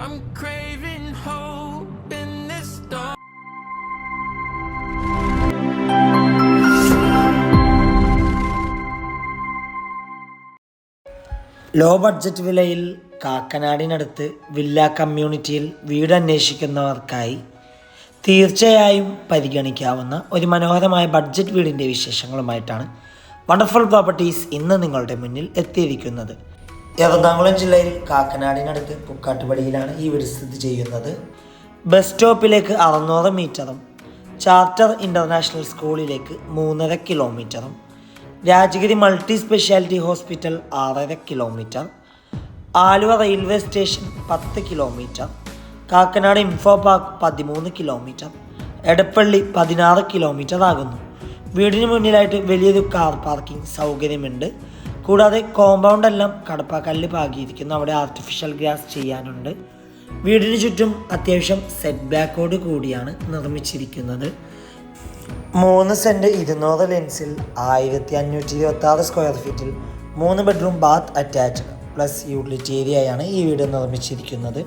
I'm craving hope in this dark. Low budget വിലയിൽ കാക്കനാടിനടുത്ത് villa കമ്മ്യൂണിറ്റിയിൽ വീട് അന്വേഷിക്കുന്നവർക്കായി തീർച്ചയായും പരിഗണിക്കാവുന്ന ഒരു മനോഹരമായ ബഡ്ജറ്റ് വീടിന്റെ വിശേഷങ്ങളുമായിട്ടാണ് വണ്ടർഫുൾ പ്രോപ്പർട്ടീസ് ഇന്ന് നിങ്ങളുടെ മുന്നിൽ എത്തിയിരിക്കുന്നത് എറണാകുളം ജില്ലയിൽ കാക്കനാടിനടുത്ത് പുക്കാട്ടുപടിയിലാണ് ഈ വീട് സ്ഥിതി ചെയ്യുന്നത്. ബസ് സ്റ്റോപ്പിലേക്ക് അറുന്നൂറ് മീറ്ററും ചാർട്ടർ ഇന്റർനാഷണൽ സ്കൂളിലേക്ക് മൂന്നര കിലോമീറ്ററും രാജഗിരി മൾട്ടി സ്പെഷ്യാലിറ്റി ഹോസ്പിറ്റൽ ആറര കിലോമീറ്റർ ആലുവ റെയിൽവേ സ്റ്റേഷൻ പത്ത് കിലോമീറ്റർ കാക്കനാട് ഇൻഫോ പാർക്ക് പതിമൂന്ന് കിലോമീറ്റർ എടപ്പള്ളി പതിനാറ് കിലോമീറ്റർ ആകുന്നു. വീടിന് മുന്നിലായിട്ട് വലിയൊരു കാർ പാർക്കിംഗ് സൗകര്യമുണ്ട്. കൂടാതെ കോമ്പൗണ്ട് എല്ലാം കടപ്പാക്കല്ല് പാകിയിരിക്കുന്നു. അവിടെ ആർട്ടിഫിഷ്യൽ ഗ്രാസ് ചെയ്യാനുണ്ട്. വീടിന് ചുറ്റും അത്യാവശ്യം സെറ്റ് ബാക്കോട് കൂടിയാണ് നിർമ്മിച്ചിരിക്കുന്നത്. മൂന്ന് സെന്റ് ഇരുന്നൂറ് ലെൻസിൽ ആയിരത്തി അഞ്ഞൂറ്റി ഇരുപത്തി ആറ് സ്ക്വയർ ഫീറ്റിൽ മൂന്ന് bedroom bath attached plus utility ഏരിയയാണ് ഈ വീട് നിർമ്മിച്ചിരിക്കുന്നത്.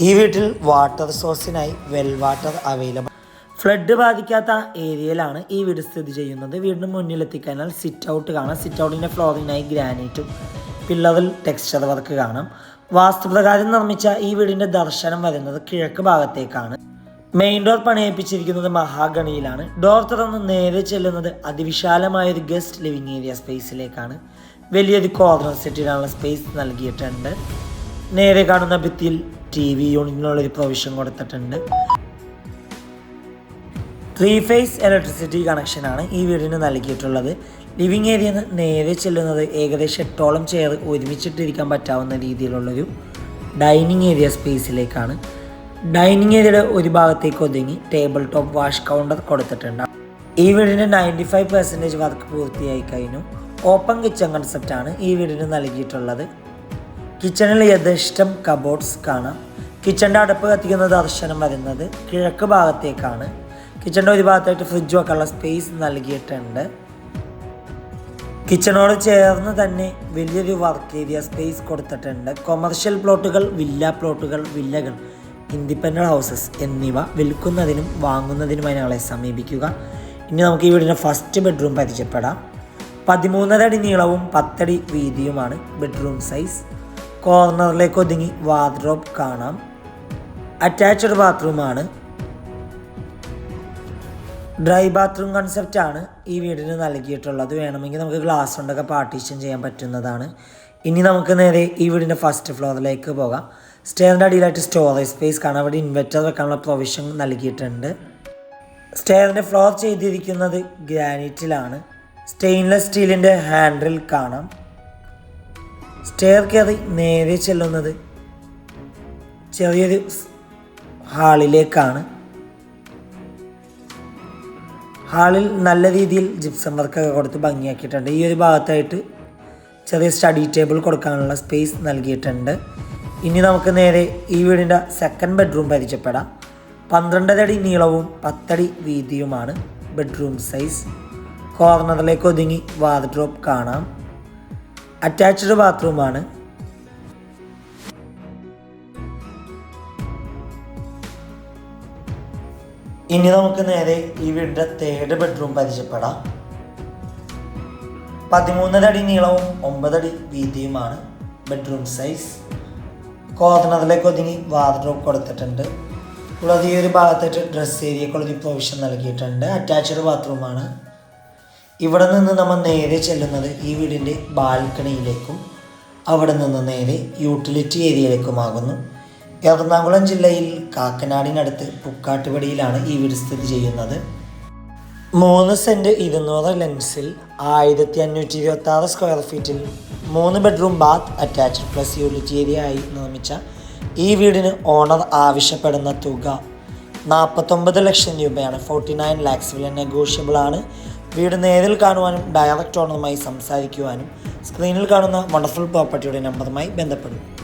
ഈ വീട്ടിൽ വാട്ടർ സോഴ്സിനായി വെൽ വാട്ടർ അവൈലബിൾ ഫ്ലഡ് ബാധിക്കാത്ത ഏരിയയിലാണ് ഈ വീട് സ്ഥിതി ചെയ്യുന്നത്. വീടിന് മുന്നിലെത്തിക്കഴിഞ്ഞാൽ സിറ്റ് ഔട്ട് കാണാം. സിറ്റ് ഔട്ടിന്റെ ഫ്ലോറിനായി ഗ്രാനൈറ്റും പില്ലറിൽ ടെക്സ്ചർ വർക്ക് കാണാം. വാസ്തുപ്രകാരം നിർമ്മിച്ച ഈ വീടിന്റെ ദർശനം വരുന്നത് കിഴക്ക് ഭാഗത്തേക്കാണ്. മെയിൻ ഡോർ പണിയിപ്പിച്ചിരിക്കുന്നത് മഹാഗണിയിലാണ്. ഡോർ തുറന്ന് നേരെ ചെല്ലുന്നത് അതിവിശാലമായ ഒരു ഗസ്റ്റ് ലിവിംഗ് ഏരിയ സ്പേസിലേക്കാണ് വലിയൊരു കോർണർ സെറ്റിനുള്ള സ്പേസ് നൽകിയിട്ടുണ്ട്. നേരെ കാണുന്ന ഭിത്തിയിൽ ടി വി യൂണിറ്റിനുള്ളൊരു പ്രൊവിഷൻ കൊടുത്തിട്ടുണ്ട്. ത്രീ ഫേസ് ഇലക്ട്രിസിറ്റി കണക്ഷനാണ് ഈ വീടിന് നൽകിയിട്ടുള്ളത്. ലിവിങ് ഏരിയ നേരെ ചെല്ലുന്നത് ഏകദേശം എട്ടോളം ചെയർ ഒരുമിച്ചിട്ടിരിക്കാൻ പറ്റാവുന്ന രീതിയിലുള്ളൊരു ഡൈനിങ് ഏരിയ സ്പേസിലേക്കാണ് ഡൈനിങ് ഏരിയയുടെ ഒരു ഭാഗത്തേക്ക് ഒതുങ്ങി ടേബിൾ ടോപ്പ് വാഷ് കൗണ്ടർ കൊടുത്തിട്ടുണ്ട്. ഈ വീടിന് നയന്റി ഫൈവ് പെർസെന്റേജ് വർക്ക് പൂർത്തിയായി കഴിഞ്ഞു. ഓപ്പൺ കിച്ചൺ കൺസെപ്റ്റാണ് ഈ വീടിന് നൽകിയിട്ടുള്ളത്. കിച്ചണിൽ യഥേഷ്ടം കബോർഡ്സ് കാണാം. കിച്ചണിന്റെ അടുപ്പ് കത്തിക്കുന്ന ദർശനം വരുന്നത് കിഴക്ക് ഭാഗത്തേക്കാണ്. കിച്ചണിന്റെ ഒരു ഭാഗത്തായിട്ട് ഫ്രിഡ്ജ് വെക്കാനുള്ള സ്പേസ് നൽകിയിട്ടുണ്ട്. കിച്ചണോട് ചേർന്ന് തന്നെ വലിയൊരു വർക്ക് ഏരിയ സ്പേസ് കൊടുത്തിട്ടുണ്ട്. കൊമേർഷ്യൽ പ്ലോട്ടുകൾ വില്ല പ്ലോട്ടുകൾ വില്ലകൾ ഇൻഡിപെൻഡന്റ് ഹൗസസ് എന്നിവ വിൽക്കുന്നതിനും വാങ്ങുന്നതിനും ഞങ്ങളെ സമീപിക്കുക. ഇനി നമുക്ക് ഈ വീടിന്റെ ഫസ്റ്റ് ബെഡ്റൂം പരിചയപ്പെടാം. പതിമൂന്നരടി നീളവും പത്തടി വീതിയുമാണ് ബെഡ്റൂം സൈസ് കോർണറിലേക്ക് ഒതുങ്ങി വാർഡ്രോബ് കാണാം. അറ്റാച്ച്ഡ് ബാത്റൂമാണ് ഡ്രൈ ബാത്റൂം കൺസെപ്റ്റാണ് ഈ വീടിന് നൽകിയിട്ടുള്ളത്. വേണമെങ്കിൽ നമുക്ക് ഗ്ലാസ് കൊണ്ടൊക്കെ പാർട്ടീഷൻ ചെയ്യാൻ പറ്റുന്നതാണ്. ഇനി നമുക്ക് നേരെ ഈ വീടിന്റെ ഫസ്റ്റ് ഫ്ലോറിലേക്ക് പോകാം. സ്റ്റെയറിന്റെ അടിയിലായിട്ട് സ്റ്റോറേജ് സ്പേസ് കാണാം. അവിടെ ഇൻവെർട്ടർ വെക്കാനുള്ള പ്രൊവിഷൻ നൽകിയിട്ടുണ്ട്. സ്റ്റെയറിന്റെ ഫ്ലോർ ചെയ്തിരിക്കുന്നത് ഗ്രാനൈറ്റിലാണ് സ്റ്റെയിൻലെസ് സ്റ്റീലിന്റെ ഹാൻഡിൽ കാണാം. സ്റ്റെയർ കയറി നേരെ ചെല്ലുന്നത് ചെറിയൊരു ഹാളിലേക്കാണ് ഹാളിൽ നല്ല രീതിയിൽ ജിപ്സം വർക്കൊക്കെ കൊടുത്ത് ഭംഗിയാക്കിയിട്ടുണ്ട്. ഈ ഒരു ഭാഗത്തായിട്ട് ചെറിയ സ്റ്റഡി ടേബിൾ കൊടുക്കാനുള്ള സ്പേസ് നൽകിയിട്ടുണ്ട്. ഇനി നമുക്ക് നേരെ ഈ വീടിന്റെ സെക്കൻഡ് ബെഡ്റൂം പരിചയപ്പെടാം. പന്ത്രണ്ടരടി നീളവും പത്തടി വീതിയുമാണ് ബെഡ്റൂം സൈസ് കോർണറിലേക്ക് ഒതുങ്ങി വാർഡ്രോപ്പ് കാണാം. അറ്റാച്ച്ഡ് ബാത്റൂമാണ് ഇനി നമുക്ക് നേരെ ഈ വീടിന്റെ തേർഡ് ബെഡ്റൂം പരിചയപ്പെടാം. പതിമൂന്നരടി നീളവും ഒമ്പതടി വീതിയുമാണ് ബെഡ്റൂം സൈസ് കോർണറിലേക്ക് ഒതുങ്ങി വാർഡ്രോബ് കൊടുത്തിട്ടുണ്ട്. കൂടാതെ ഈ ഒരു ഭാഗത്തായിട്ട് ഡ്രസ് ഏരിയക്കുള്ളൊരു പ്രൊവിഷൻ നൽകിയിട്ടുണ്ട്. അറ്റാച്ച്ഡ് ബാത്റൂമാണ് ഇവിടെ നിന്ന് നമ്മൾ നേരെ ചെല്ലുന്നത് ഈ വീടിന്റെ ബാൽക്കണിയിലേക്കും അവിടെ നിന്ന് നേരെ യൂട്ടിലിറ്റി ഏരിയയിലേക്കുമാകുന്നു എറണാകുളം ജില്ലയിൽ കാക്കനാടിനടുത്ത് പുക്കാട്ടുപടിയിലാണ് ഈ വീട് സ്ഥിതി ചെയ്യുന്നത്. മൂന്ന് സെന്റ് ഇരുന്നൂറ് ലെൻസിൽ ആയിരത്തി അഞ്ഞൂറ്റി ഇരുപത്തി ആറ് സ്ക്വയർ ഫീറ്റിൽ മൂന്ന് bedroom bath attached plus unit area ആയി നിർമ്മിച്ച ഈ വീടിന് ഓണർ ആവശ്യപ്പെടുന്ന തുക നാൽപ്പത്തൊമ്പത് ലക്ഷം രൂപയാണ്. ഫോർട്ടി നയൻ ലാക്സ് വില നെഗോഷ്യബിൾ ആണ്. വീട് നേരിൽ കാണുവാനും ഡയറക്റ്റ് ഓണറുമായി സംസാരിക്കുവാനും സ്ക്രീനിൽ കാണുന്ന വണ്ടർഫുൾ പ്രോപ്പർട്ടിയുടെ നമ്പറുമായി ബന്ധപ്പെടും.